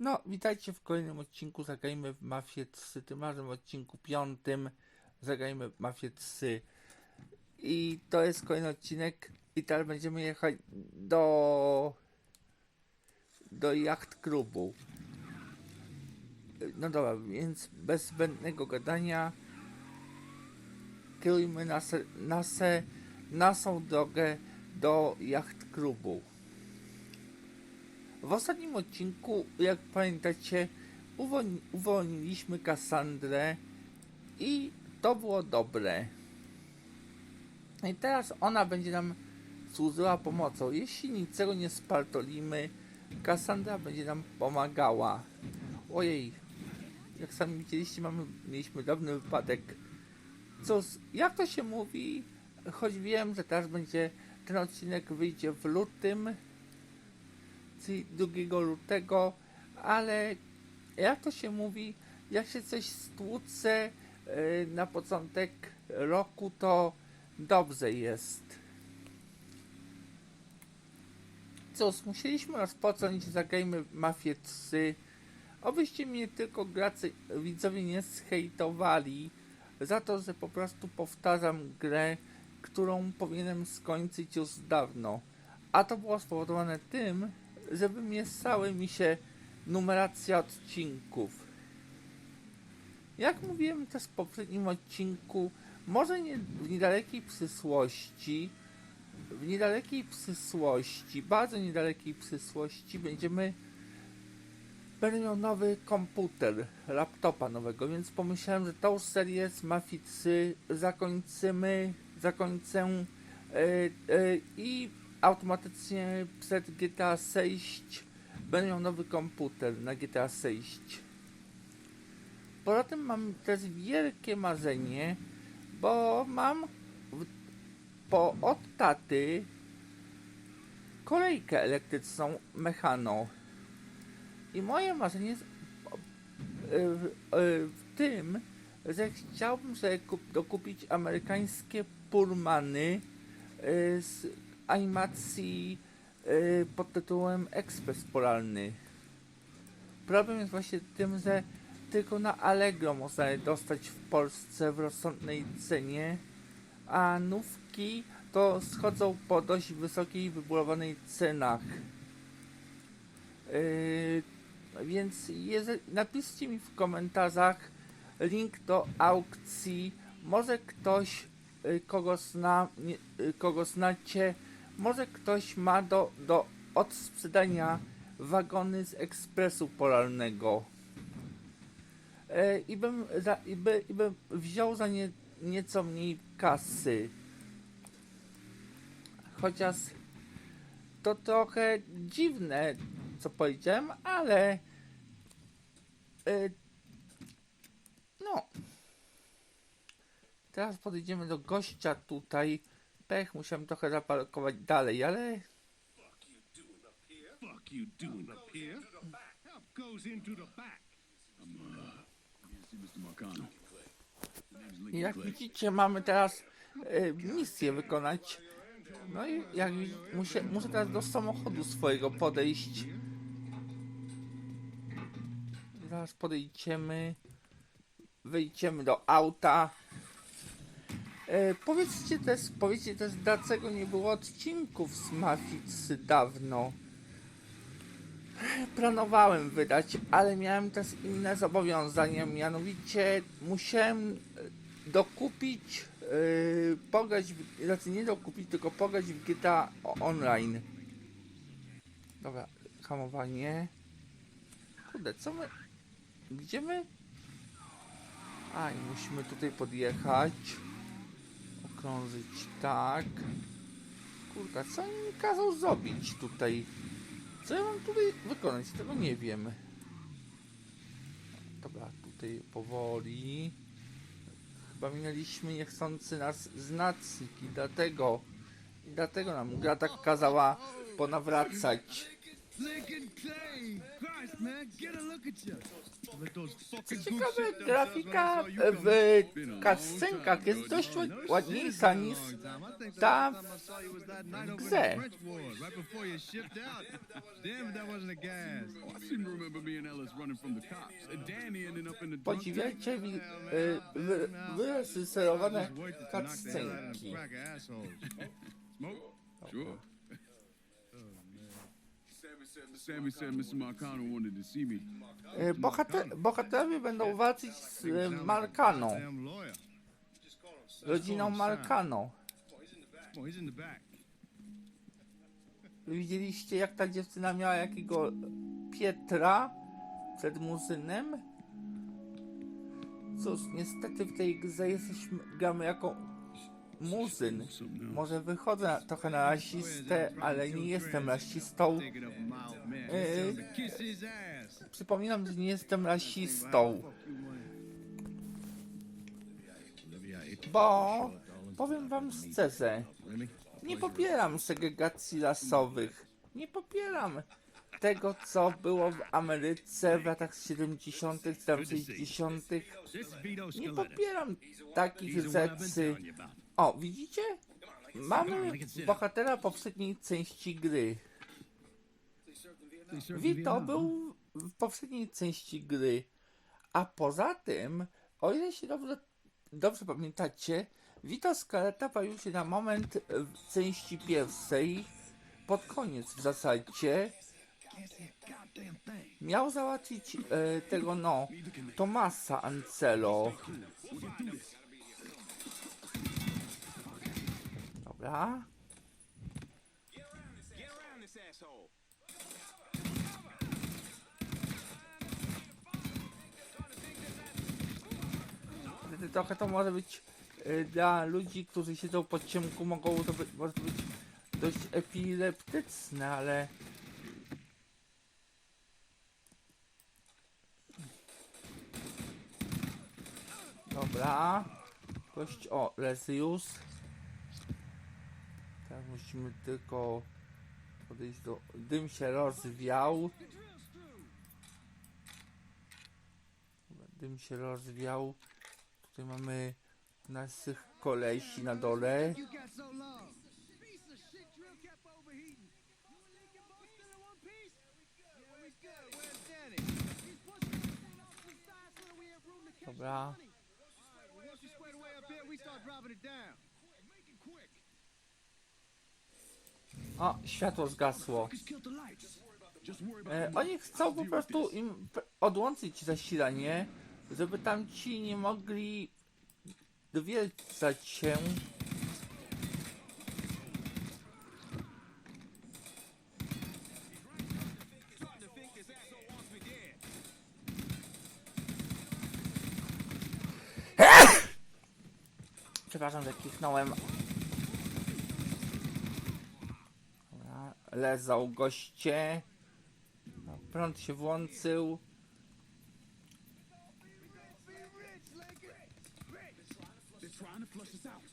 No, witajcie w kolejnym odcinku Zagrajmy w Mafię 3, tym razem w odcinku piątym Zagrajmy w Mafię 3 i to jest kolejny odcinek i teraz będziemy jechać do do jacht klubu. No dobra, więc bez zbędnego gadania kierujmy nasze, nasze, naszą drogę do jacht klubu w ostatnim odcinku, jak pamiętacie, uwolni- uwolniliśmy Kassandrę i to było dobre. I teraz ona będzie nam służyła pomocą. Jeśli niczego nie spartolimy, Kassandra będzie nam pomagała. Ojej, jak sami widzieliście, mamy, mieliśmy dawny wypadek. Cóż, jak to się mówi, choć wiem, że teraz będzie, ten odcinek wyjdzie w lutym, czyli 2 lutego, ale jak to się mówi, jak się coś stłucze yy, na początek roku, to dobrze jest. Cóż, musieliśmy rozpocząć Zagrajmy Mafię 3. Obyście mnie tylko gracze, widzowie nie zhejtowali za to, że po prostu powtarzam grę, którą powinienem skończyć już dawno. A to było spowodowane tym, że wymieszały mi się numeracja odcinków. Jak mówiłem też w poprzednim odcinku, może nie w niedalekiej przyszłości, w niedalekiej przyszłości, bardzo niedalekiej przyszłości będziemy będę miał nowy komputer, laptopa nowego, więc pomyślałem, że tą serię z Mafii 3 zakończymy, zakończę e, e, i automatycznie przed GTA 6 będę miał nowy komputer na GTA 6. Poza tym mam też wielkie marzenie, bo mam w, po od taty kolejkę elektryczną mechano. I moje marzenie jest w, w, w tym, że chciałbym sobie kup, dokupić amerykańskie Purmany y, z animacji y, pod tytułem Ekspres Polarny. Problem jest właśnie tym, że tylko na Allegro można je dostać w Polsce w rozsądnej cenie, a nówki to schodzą po dość wysokiej wybudowanej cenach. Yy, więc jeżeli, napiszcie mi w komentarzach link do aukcji. Może ktoś, y, kogo, zna, nie, y, kogo znacie, może ktoś ma do, do odsprzedania wagony z ekspresu polarnego. E, I bym, za, i, by, i bym wziął za nie, nieco mniej kasy. Chociaż to trochę dziwne, co powiedziałem, ale e, no. Teraz podejdziemy do gościa tutaj. Pech, musiałem trochę zaparkować dalej, ale jak widzicie mamy teraz e, misję wykonać. No i jak muszę, muszę teraz do samochodu swojego podejść. Zaraz podejdziemy. Wyjdziemy do auta. E, powiedzcie też, powiedzcie też, dlaczego nie było odcinków z Mafii 3 dawno. Planowałem wydać, ale miałem też inne zobowiązania, mianowicie musiałem e, dokupić, yy, pograć, znaczy nie dokupić, tylko pograć w GTA Online. Dobra, hamowanie. Kurde, co my, gdzie my? A, i musimy tutaj podjechać. Okrążyć tak. Kurde, co mi kazał zrobić tutaj? Co ja mam tutaj wykonać? Tego nie wiem. Dobra, tutaj powoli. Chyba minęliśmy niechcący nas znacznik i dlatego i dlatego nam gra tak kazała ponawracać. Lincoln Clay! Christ, man. Get a look at you. Let those Co fucking ciekawe, grafika w cutscenkach jest dość ład- ładniejsza niż ta w grze. Podziwiajcie wi- y, wy- wyreżyserowane cutscenki. Sure. Bohater, bohaterowie będą walczyć z y, Markaną, rodziną back. Widzieliście jak ta dziewczyna miała jakiego Pietra przed muzynem? Cóż, niestety w tej grze jesteśmy, gramy jako muzyn. Może wychodzę trochę na rasistę, ale nie jestem rasistą. Ass. Przypominam, że nie jestem rasistą, bo powiem wam szczerze, nie popieram segregacji rasowych. Nie popieram tego, co było w Ameryce w latach 70., czy tam 60. This is Vito Nie Scaletta. popieram takich rzeczy. O, widzicie? Mamy bohatera poprzedniej części gry. Vito był w poprzedniej części gry. A poza tym, o ile się dobrze, dobrze pamiętacie, Vito Scaletta pojawił się na moment w części pierwszej, pod koniec w zasadzie. Miał załatwić e, tego, no, Tomasa Ancelo. Dobra. Trochę to może być e, dla ludzi, którzy siedzą pod ciemku, mogą to być, może to być dość epileptyczne, ale Dobra. Gość, o, Lesius. Teraz musimy tylko podejść do... Dym się rozwiał. Dym się rozwiał. Tutaj mamy naszych kolesi na dole. Dobra. O, światło zgasło. E, oni chcą po prostu im odłączyć zasilanie, żeby tamci nie mogli dowiedzać się. Przepraszam, że kichnąłem. Lezą goście. No, prąd się włączył. They're trying to flush us out.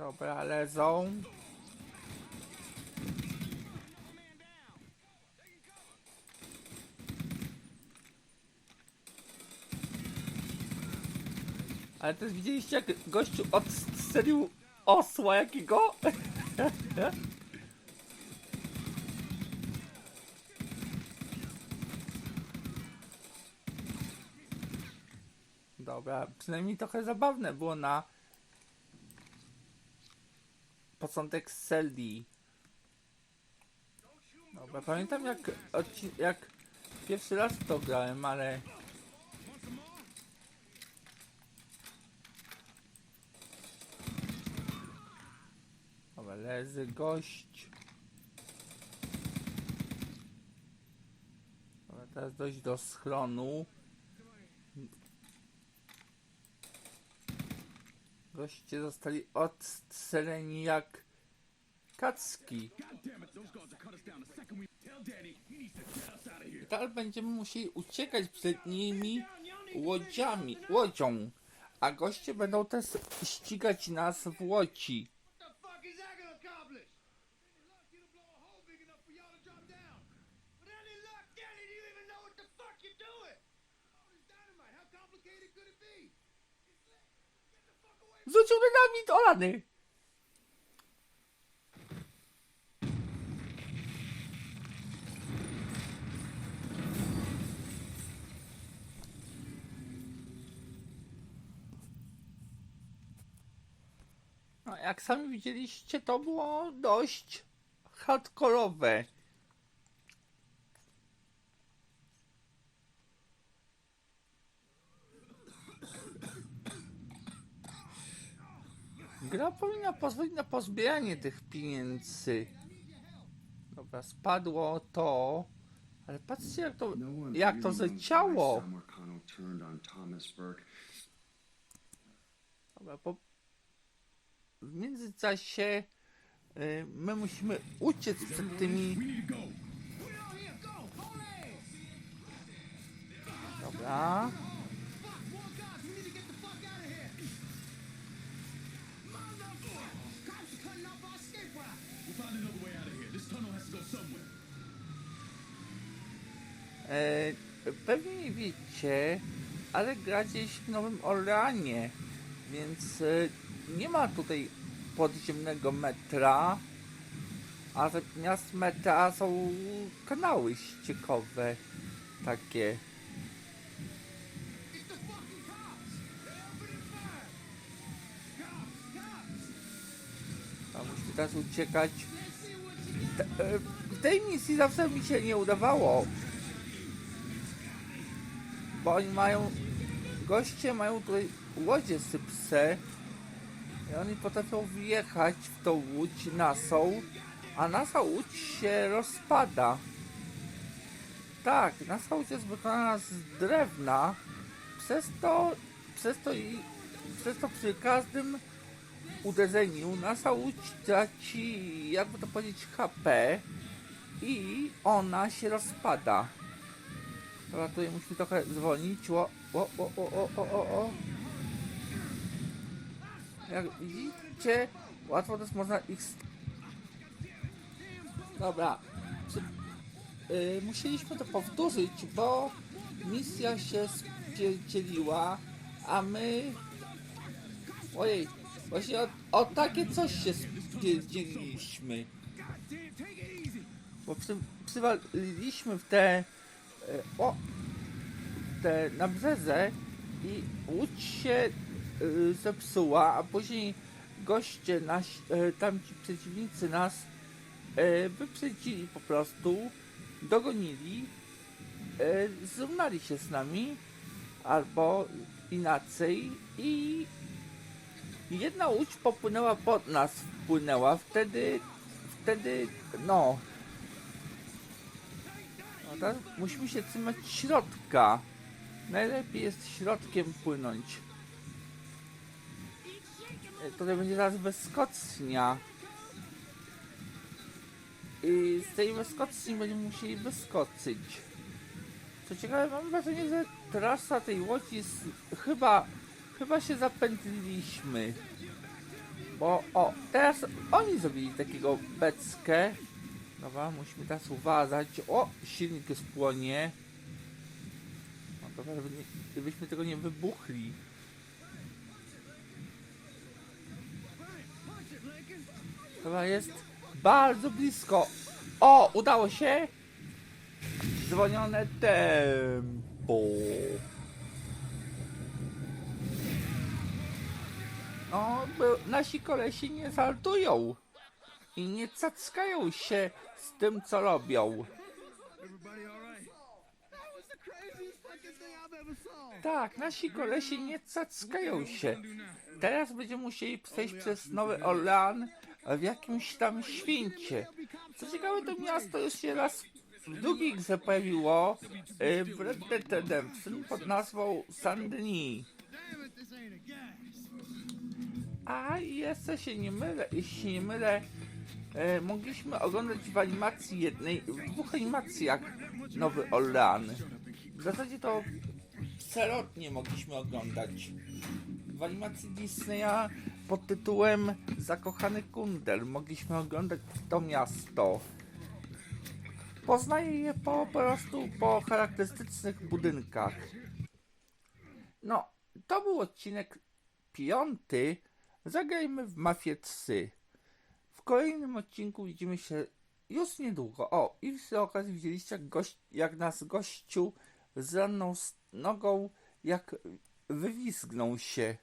Dobra, lezą. Ale też widzieliście jak gościu odstrzelił osła jakiego? Dobra, przynajmniej trochę zabawne było na początek Seldi. Dobra, pamiętam jak, jak pierwszy raz to grałem, ale... Dobra, leży gość. Teraz dojść do schronu. Goście zostali odstrzeleni jak kacki. I teraz będziemy musieli uciekać przed nimi łodziami, łodzią. A goście będą też ścigać nas w łodzi. Rzucił dynamit, olany! No, jak sami widzieliście, to było dość hardkorowe. Gra powinna pozwolić na pozbieranie tych pieniędzy. Dobra, spadło to. Ale patrzcie jak to, No jak to zleciało. Dobra, bo w międzyczasie y, my musimy uciec przed tymi... Dobra. Pewnie nie wiecie, ale gra gdzieś w Nowym Orleanie, więc e, nie ma tutaj podziemnego metra, a zamiast metra są kanały ściekowe takie. A musimy teraz uciekać. E, w tej misji zawsze mi się nie udawało. Bo oni mają. Goście mają tutaj łodzie sypse. I oni potrafią wjechać w tą łódź nasą, a nasza łódź się rozpada. Tak, nasza łódź jest wykonana z drewna. Przez to, przez to i przez to przy każdym uderzeniu nasza łódź traci, jakby to powiedzieć, HP i ona się rozpada. Dobra, tutaj musimy trochę zwolnić. O, o, o, o, o, o, o. Jak widzicie, łatwo też można ich... Dobra. Y, musieliśmy to powtórzyć, bo misja się spierdzieliła, a my Ojej, właśnie o, o takie coś się easy. Bo przy, przywaliliśmy w te o te na i łódź się e, zepsuła, a później goście nasi, e, tamci przeciwnicy nas e, wyprzedzili po prostu, dogonili, e, zrównali się z nami, albo inaczej i jedna łódź popłynęła pod nas, wpłynęła, wtedy, wtedy, no, musimy się trzymać środka. Najlepiej jest środkiem płynąć. E, Tutaj będzie zaraz wyskocnia. I z tej wyskocni będziemy musieli wyskoczyć. Co ciekawe, mam wrażenie, że trasa tej łodzi jest chyba, chyba się zapętliliśmy. Bo o, teraz oni zrobili takiego beckę. Dobra, musimy teraz uważać. O, silnik jest płonie. No dobra, żeby nie, żebyśmy tego nie wybuchli. Dobra, jest bardzo blisko. O, udało się. Zwolnione tempo. No, nasi kolesi nie saltują. I nie cackają się z tym, co robią. Tak, nasi kolesi nie cackają się. Teraz będziemy musieli przejść przez Nowy Orlean w jakimś tam święcie. Co ciekawe, to miasto już się raz w drugiej grze pojawiło w Red Dead Redemption pod nazwą ain't a jeszcze się nie mylę, jeśli się nie mylę, e, mogliśmy oglądać w animacji jednej, w dwóch animacjach Nowy Orlean. W zasadzie to celotnie mogliśmy oglądać. W animacji Disneya pod tytułem Zakochany Kundel mogliśmy oglądać to miasto. Poznaję je po, po prostu po charakterystycznych budynkach. No, to był odcinek piąty. Zagrajmy w Mafię 3. W kolejnym odcinku widzimy się już niedługo. O, i przy okazji widzieliście jak, gość, jak nas gościu z ranną nogą, jak wywizgnął się.